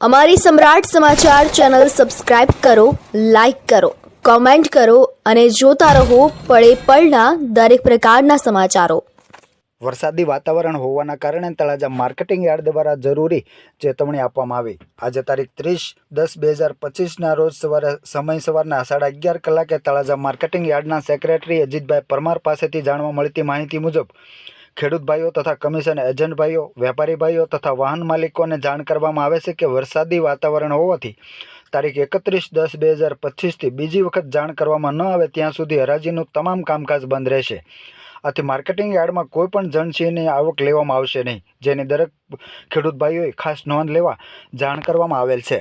અમારી સમ્રાટ સમાચાર channel subscribe કરો, લાઇક કરો, કોમેન્ટ કરો અને જોતા રહો પળે પળના દરેક પ્રકારના સમાચારો. વરસાદી વાતાવરણ હોવાના કારણે તળાજા માર્કેટિંગ યાર્ડ દ્વારા જરૂરી ચેતવણી આપવામાં આવી. આજે તારીખ ત્રીસ દસ બે હજાર પચીસના રોજ સવારે સમય સવારના સાડા અગિયાર કલાકે તળાજા માર્કેટિંગ યાર્ડના સેક્રેટરી અજીતભાઈ પરમાર પાસેથી જાણવા મળતી માહિતી મુજબ ખેડૂત ભાઈઓ તથા કમિશન એજન્ટ ભાઈઓ, વેપારી ભાઈઓ તથા વાહન માલિકોને જાણ કરવામાં આવે છે કે વરસાદી વાતાવરણ હોવાથી તારીખ એકત્રીસ દસ બે હજાર પચીસથી બીજી વખત જાણ કરવામાં ન આવે ત્યાં સુધી હરાજીનું તમામ કામકાજ બંધ રહેશે. આથી માર્કેટિંગ યાર્ડમાં કોઈ પણ જણસીની આવક લેવામાં આવશે નહીં, જેની દરેક ખેડૂત ભાઈઓએ ખાસ નોંધ લેવા જાણ કરવામાં આવેલ છે.